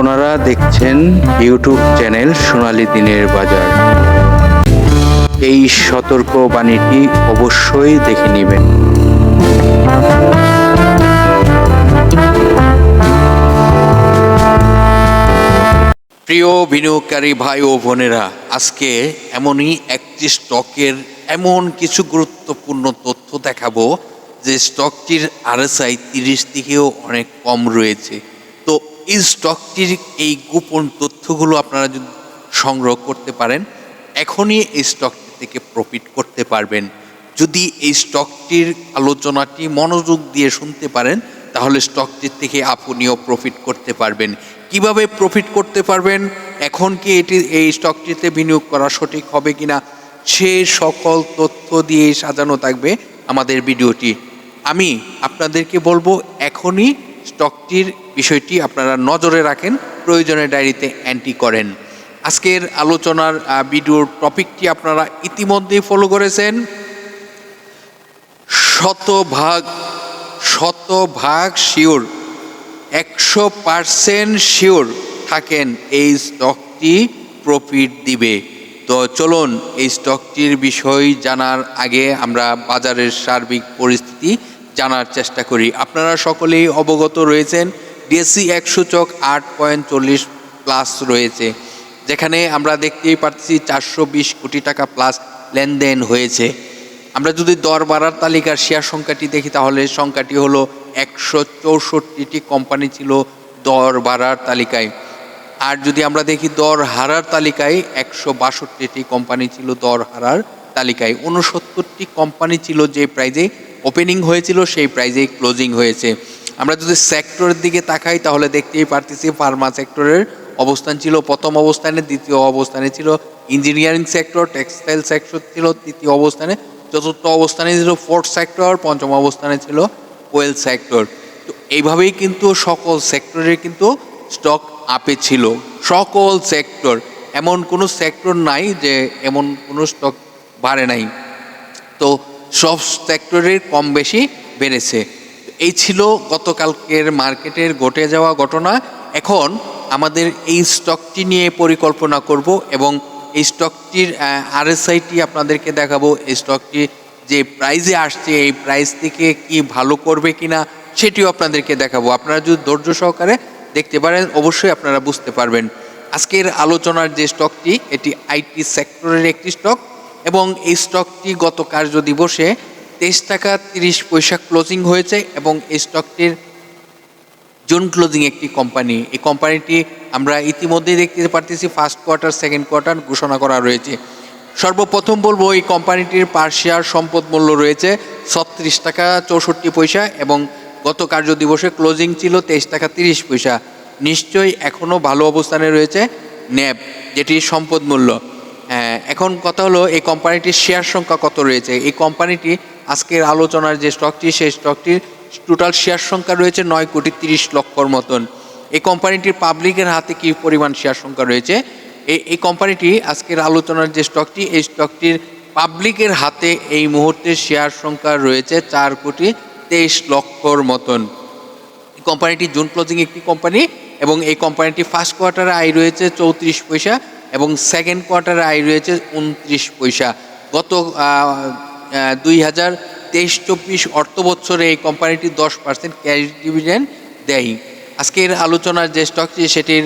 আপনারা দেখছেন YouTube channel সোনালি দিনের বাজার। এই সতর্ক বাণীটি অবশ্যই দেখে নেবেন। প্রিয় বিনিয়োগকারী ভাই ও বোনেরা, আজকে এমনই একটি স্টকের এমন কিছু গুরুত্বপূর্ণ তথ্য দেখাবো যে স্টকটির আরএসআই তিরিশ থেকেও অনেক কম রয়েছে। এই স্টকটির এই গোপন তথ্যগুলো আপনারা যদি সংগ্রহ করতে পারেন, এখনই এই স্টকটি থেকে প্রফিট করতে পারবেন। যদি এই স্টকটির আলোচনাটি মনোযোগ দিয়ে শুনতে পারেন, তাহলে স্টকটির থেকে আপনিও প্রফিট করতে পারবেন। কীভাবে প্রফিট করতে পারবেন? এখন কি এটি, এই স্টকটিতে বিনিয়োগ করা সঠিক হবে কিনা? সে সকল তথ্য দিয়ে সাজানো থাকবে আমাদের ভিডিওটি। আমি আপনাদেরকে বলব, এখনই স্টকটির বিষয়টি আপনারা নজরে রাখেন, প্রয়োজনে ডায়েরিতে অ্যান্টি করেন। আজকের আলোচনার ভিডিওর টপিকটি আপনারা ইতিমধ্যেই ফলো করেছেন। শতভাগ শতভাগ শিওর একশো পার্সেন্ট শিওর থাকেন এই স্টকটি প্রফিট দিবে। তো চলুন, এই স্টকটির বিষয় জানার আগে আমরা বাজারের সার্বিক পরিস্থিতি জানার চেষ্টা করি। আপনারা সকলেই অবগত রয়েছেন, ডিএসসি এক সূচক আট পয়েন্ট চল্লিশ প্লাস রয়েছে, যেখানে আমরা দেখতেই পাচ্ছি চারশো বিশ কোটি টাকা প্লাস লেনদেন হয়েছে। আমরা যদি দর বাড়ার তালিকার শেয়ার সংখ্যাটি দেখি, তাহলে সংখ্যাটি হলো একশো চৌষট্টিটি কোম্পানি ছিল দর বাড়ার তালিকায়। আর যদি আমরা দেখি দর হারার তালিকায়, একশো বাষট্টিটি কোম্পানি ছিল দর হারার তালিকায়। উনসত্তরটি কোম্পানি ছিল যে প্রাইজে ওপেনিং হয়েছিল, সেই প্রাইজে ক্লোজিং হয়েছে। আমরা যদি সেক্টরের দিকে তাকাই, তাহলে দেখতেই পারতেছি ফার্মা সেক্টরের অবস্থান ছিল, প্রথম অবস্থানে, দ্বিতীয় অবস্থানে ছিল ইঞ্জিনিয়ারিং সেক্টর টেক্সটাইল সেক্টর ছিল, তৃতীয় অবস্থানে, চতুর্থ অবস্থানে ছিল ফোর্থ সেক্টর পঞ্চম অবস্থানে ছিল ওয়েল সেক্টর তো এইভাবেই কিন্তু সকল সেক্টরের কিন্তু স্টক আপে ছিল। সকল সেক্টর এমন কোনো সেক্টর নাই যে, এমন কোনো স্টক বাড়ে নাই। তো সব সেক্টরের কম বেশি বেড়েছে। এই ছিল গতকালকের মার্কেটের ঘটে যাওয়া ঘটনা। এখন আমাদের এই স্টকটি নিয়ে পরিকল্পনা করব এবং এই স্টকটির আরএসআইটি আপনাদেরকে দেখাবো। এই স্টকটি যে প্রাইজে আসছে, এই প্রাইস থেকে কি ভালো করবে কিনা সেটিও আপনাদেরকে দেখাবো। আপনারা যদি ধৈর্য সহকারে দেখতে পারেন, অবশ্যই আপনারা বুঝতে পারবেন। আজকের আলোচনার যে স্টকটি এটি আইটি সেক্টরের একটি স্টক এবং এই স্টকটি গত কার্য দিবসে তেইশ টাকা তিরিশ পয়সা ক্লোজিং হয়েছে এবং এই স্টকটির জোন ক্লোজিং একটি কোম্পানি এই কোম্পানিটি আমরা ইতিমধ্যেই দেখতে পারতেছি ফার্স্ট কোয়ার্টার সেকেন্ড কোয়ার্টার ঘোষণা করা রয়েছে। সর্বপ্রথম বলব এই কোম্পানিটির পার শেয়ার সম্পদ মূল্য রয়েছে ছত্রিশ টাকা চৌষট্টি পয়সা এবং গত কার্য দিবসে ক্লোজিং ছিল তেইশ টাকা তিরিশ পয়সা। নিশ্চয়ই এখনও ভালো অবস্থানে রয়েছে ন্যাব যেটি সম্পদ মূল্য। হ্যাঁ, এখন কথা হলো, এই কোম্পানিটির শেয়ার সংখ্যা কত রয়েছে? এই কোম্পানিটি আজকের আলোচনার যে স্টকটি সেই স্টকটির টোটাল শেয়ার সংখ্যা রয়েছে নয় কোটি তিরিশ লক্ষর মতন। এই কোম্পানিটির পাবলিকের হাতে কি পরিমাণ শেয়ার সংখ্যা রয়েছে? এই এই কোম্পানিটি আজকের আলোচনার যে স্টকটি এই স্টকটির পাবলিকের হাতে এই মুহূর্তে শেয়ার সংখ্যা রয়েছে চার কোটি তেইশ লক্ষর মতন। এই কোম্পানিটি জুন ক্লোজিং একটি কোম্পানি এবং এই কোম্পানিটি ফার্স্ট কোয়ার্টারে আয় রয়েছে চৌত্রিশ পয়সা। এবং সেকেন্ড কোয়ার্টারে আয় রয়েছে উনত্রিশ পয়সা। গত দুই হাজার তেইশ চব্বিশ অর্থ বছরে এই কোম্পানিটি দশ পার্সেন্ট ক্যাশ ডিভিডেন্ড দেয় আজকের আলোচনার যে স্টকটি সেটির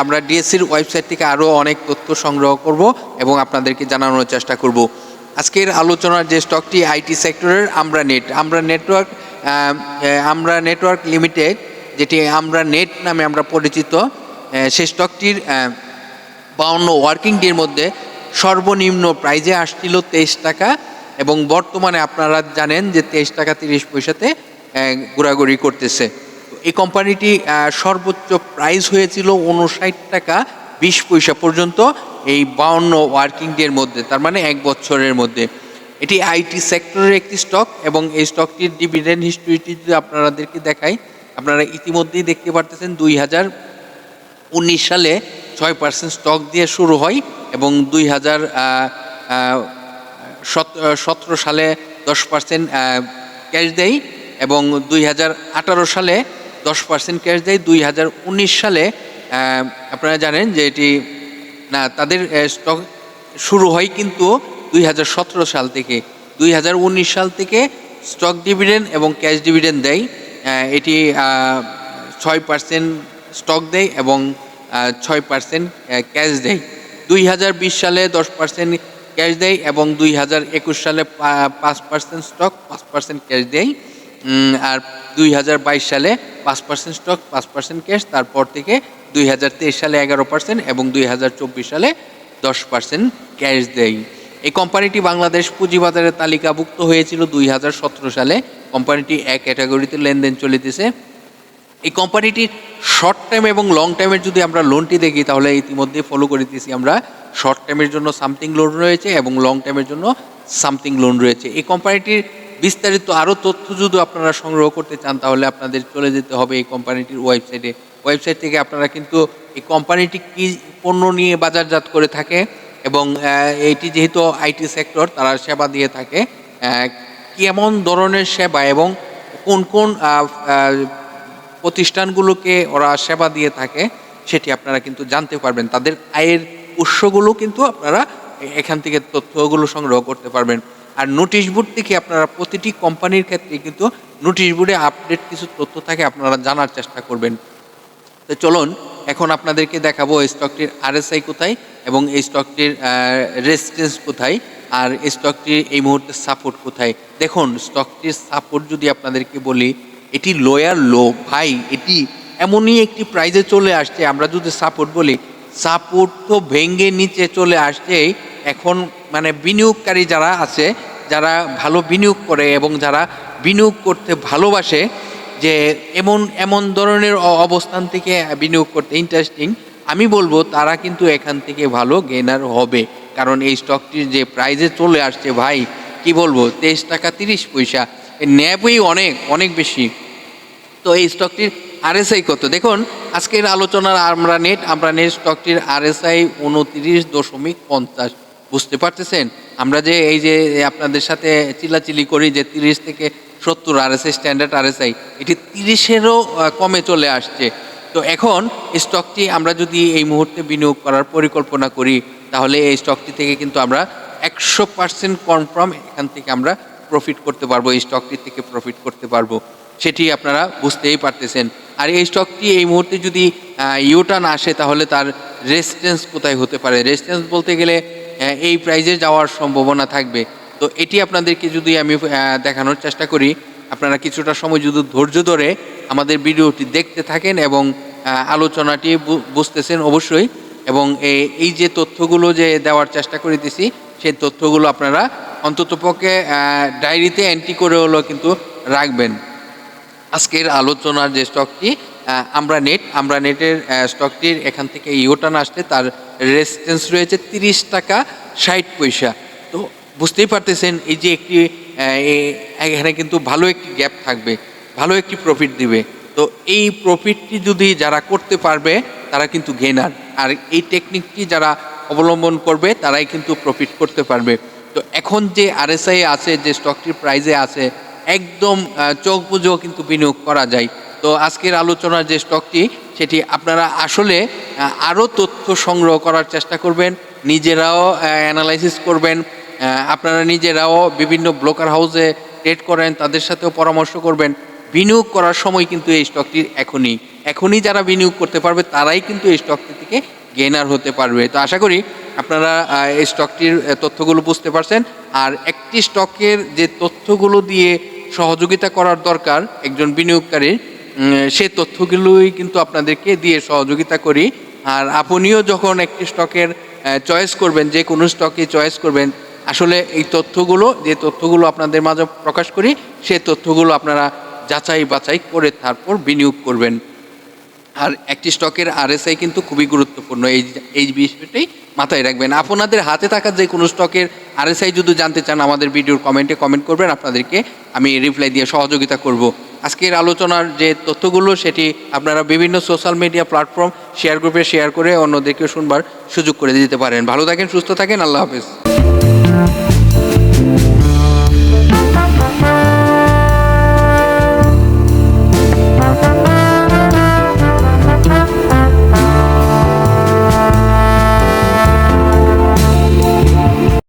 আমরা ডিএসসির ওয়েবসাইট থেকে আরও অনেক তথ্য সংগ্রহ করব এবং আপনাদেরকে জানানোর চেষ্টা করব। আজকের আলোচনার যে স্টকটি আইটি সেক্টরের আমরা নেট আমরা নেটওয়ার্ক আমরা নেটওয়ার্ক লিমিটেড যেটি আমরা নেট নামে আমরা পরিচিত সেই স্টকটির বাউন্ন ওয়ার্কিং ডের মধ্যে সর্বনিম্ন প্রাইজে আসছিল তেইশ টাকা এবং বর্তমানে আপনারা জানেন যে তেইশ টাকা তিরিশ পয়সাতে ঘোরাঘুরি করতেছে। এই কোম্পানিটি সর্বোচ্চ প্রাইস হয়েছিল উনষাট টাকা বিশ পয়সা পর্যন্ত এই বাউন্ন ওয়ার্কিং ডের মধ্যে, তার মানে এক বছরের মধ্যে। এটি আইটি সেক্টরের একটি স্টক এবং এই স্টকটির ডিভিডেন্ড হিস্ট্রিটি যদি আপনাদেরকে দেখাই, আপনারা ইতিমধ্যেই দেখতে পারতেছেন দুই হাজার উনিশ সালে ছয় পার্সেন্ট স্টক দিয়ে শুরু হয় এবং দুই হাজার সতেরো সালে দশ পার্সেন্ট ক্যাশ দেয় এবং দুই হাজার আঠারো সালে দশ পার্সেন্ট ক্যাশ দেয়। দুই হাজার উনিশ সালে আপনারা জানেন যে এটি, না, তাদের স্টক শুরু হয় কিন্তু দুই হাজার সতেরো সাল থেকে। দুই হাজার উনিশ সাল থেকে স্টক ডিভিডেন্ড এবং ক্যাশ ডিভিডেন্ড দেয়। এটি ছয় পার্সেন্ট স্টক দেয় এবং ছয় পার্সেন্ট ক্যাশ দেয়। দুই হাজার বিশ সালে দশ পার্সেন্ট ক্যাশ দেয় এবং দুই হাজার একুশ সালে পাঁচ পার্সেন্ট স্টক পাঁচ পার্সেন্ট ক্যাশ দেয়। আর দুই হাজার বাইশ সালে পাঁচ পার্সেন্ট স্টক পাঁচ পার্সেন্ট ক্যাশ তারপর থেকে দুই হাজার তেইশ সালে এগারো পার্সেন্ট এবং দুই হাজার চব্বিশ সালে দশ পার্সেন্ট ক্যাশ দেয়। এই কোম্পানিটি বাংলাদেশ পুঁজিবাজারে তালিকাভুক্ত হয়েছিল দুই হাজার সতেরো সালে। কোম্পানিটি এক ক্যাটাগরিতে লেনদেন চলিতেছে। এই কোম্পানিটির শর্ট টাইম এবং লং টাইমের যদি আমরা লোনটি দেখি, তাহলে ইতিমধ্যে ফলো করে দিয়েছি আমরা শর্ট টাইমের জন্য সামথিং লোন রয়েছে এবং লং টাইমের জন্য সামথিং লোন রয়েছে। এই কোম্পানিটির বিস্তারিত আরও তথ্য যদি আপনারা সংগ্রহ করতে চান, তাহলে আপনাদের চলে যেতে হবে এই কোম্পানিটির ওয়েবসাইটে ওয়েবসাইট থেকে আপনারা কিন্তু এই কোম্পানিটি কী পণ্য নিয়ে বাজারজাত করে থাকে এবং এটি যেহেতু আইটি সেক্টর তারা সেবা দিয়ে থাকে। কেমন ধরনের সেবা এবং কোন কোন প্রতিষ্ঠানগুলোকে ওরা সেবা দিয়ে থাকে, সেটি আপনারা কিন্তু জানতে পারবেন। তাদের আয়ের উৎসগুলো কিন্তু আপনারা এখান থেকে তথ্যগুলো সংগ্রহ করতে পারবেন। আর নোটিশ বোর্ড থেকে আপনারা প্রতিটি কোম্পানির ক্ষেত্রে কিন্তু নোটিশ বোর্ডে আপডেট কিছু তথ্য থাকে, আপনারা জানার চেষ্টা করবেন। তো চলুন, এখন আপনাদেরকে দেখাবো এই স্টকটির আরএসআই কোথায় এবং এই স্টকটির রেজিস্ট্যান্স কোথায় আর এই স্টকটির এই মুহূর্তে সাপোর্ট কোথায়। দেখুন, স্টকটির সাপোর্ট যদি আপনাদেরকে বলি এটি লোয়ার লো ভাই, এটি এমনই একটি প্রাইজে চলে আসছে। আমরা যদি সাপোর্ট বলি সাপোর্ট তো ভেঙ্গে নিচে চলে আসছে। এখন মানে বিনিয়োগকারী যারা আছে, যারা ভালো বিনিয়োগ করে এবং যারা বিনিয়োগ করতে ভালোবাসে, যে এমন এমন ধরনের অবস্থান থেকে বিনিয়োগ করতে ইন্টারেস্টিং আমি বলব তারা কিন্তু এখান থেকে ভালো গেনার হবে। কারণ এই স্টকটির যে প্রাইজে চলে আসছে ভাই, কি বলব? তেইশ টাকা তিরিশ পয়সা। ন্যাবই অনেক অনেক বেশি। তো এই স্টকটির আরএসআই কত? দেখুন, আজকের আলোচনার আমরা নেট আমরা নেট স্টকটির আরএসআই উনত্রিশ দশমিক পঞ্চাশ। বুঝতে পারতেছেন? আমরা যে এই যে আপনাদের সাথে চিল্লাচিল্লি করি যে তিরিশ থেকে সত্তর আরএসআই স্ট্যান্ডার্ড আরএসআই এটি তিরিশেরও কমে চলে আসছে। তো এখন স্টকটি আমরা যদি এই মুহূর্তে বিনিয়োগ করার পরিকল্পনা করি, তাহলে এই স্টকটি থেকে কিন্তু আমরা একশো পার্সেন্ট কনফার্ম এখান থেকে আমরা প্রফিট করতে পারব, এই স্টকটি থেকে প্রফিট করতে পারব। সেটি আপনারা বুঝতেই পারতেছেন। আর এই স্টকটি এই মুহূর্তে যদি ইউটার্ন আসে তাহলে তার রেসিস্টেন্স কোথায় হতে পারে? রেসিস্টেন্স বলতে গেলে এই প্রাইজে যাওয়ার সম্ভাবনা থাকবে। তো এটি আপনাদেরকে যদি আমি দেখানোর চেষ্টা করি, আপনারা কিছুটা সময় যদি ধৈর্য ধরে আমাদের ভিডিওটি দেখতে থাকেন এবং আলোচনাটি বুঝতেছেন অবশ্যই এবং এই যে তথ্যগুলো যে দেওয়ার চেষ্টা করিতেছি সেই তথ্যগুলো আপনারা অন্ততপক্ষে ডায়েরিতে এন্ট্রি করে হলেও কিন্তু রাখবেন। আজকের আলোচনার যে স্টকটি আমরা নেট, আমরা নেটের স্টকটির এখান থেকে ইউটার্ন আসলে তার রেসিস্টেন্স রয়েছে তিরিশ টাকা ষাট পয়সা। তো বুঝতেই পারতেছেন, এই যে একটি এখানে কিন্তু ভালো একটি গ্যাপ থাকবে, ভালো একটি প্রফিট দিবে। তো এই প্রফিটটি যদি যারা করতে পারবে, তারা কিন্তু গেনার আর এই টেকনিকটি যারা অবলম্বন করবে, তারাই কিন্তু প্রফিট করতে পারবে। তো এখন যে আরএসআই আছে, যে স্টকটির প্রাইজে আছে একদম চোখ বুঝেও কিন্তু বিনিয়োগ করা যায়। তো আজকের আলোচনার যে স্টকটি সেটি আপনারা আসলে আরও তথ্য সংগ্রহ করার চেষ্টা করবেন, নিজেরাও অ্যানালাইসিস করবেন আপনারা নিজেরাও বিভিন্ন ব্রোকার হাউসে ট্রেড করেন, তাদের সাথেও পরামর্শ করবেন। বিনিয়োগ করার সময় কিন্তু এই স্টকটির এখনই এখনই যারা বিনিয়োগ করতে পারবে, তারাই কিন্তু এই স্টকটি থেকে গেনার হতে পারবে। তো আশা করি আপনারা এই স্টকটির তথ্যগুলো বুঝতে পারছেন। আর একটি স্টকের যে তথ্যগুলো দিয়ে সহযোগিতা করার দরকার একজন বিনিয়োগকারীর সে তথ্যগুলোই কিন্তু আপনাদেরকে দিয়ে সহযোগিতা করি। আর আপনিও যখন একটি স্টকের চয়েস করবেন, যে কোনো স্টকে চয়েস করবেন, আসলে এই তথ্যগুলো, যে তথ্যগুলো আপনাদের মাঝে প্রকাশ করি, সে তথ্যগুলো আপনারা যাচাই বাছাই করে তারপর বিনিয়োগ করবেন। আর একটি স্টকের আরএসআই কিন্তু খুবই গুরুত্বপূর্ণ। এই এই বিষয়টাই মাথায় রাখবেন। আপনাদের হাতে থাকা যে কোনো স্টকের আরএসআই যদি জানতে চান আমাদের ভিডিওর কমেন্টে কমেন্ট করবেন, আপনাদেরকে আমি রিপ্লাই দিয়ে সহযোগিতা করব। আজকের আলোচনার যে তথ্যগুলো, সেটি আপনারা বিভিন্ন সোশ্যাল মিডিয়া প্ল্যাটফর্ম শেয়ার গ্রুপে শেয়ার করে অন্যদেরকে শুনবার সুযোগ করে দিতে পারেন। ভালো থাকেন, সুস্থ থাকেন, আল্লাহ হাফেজ।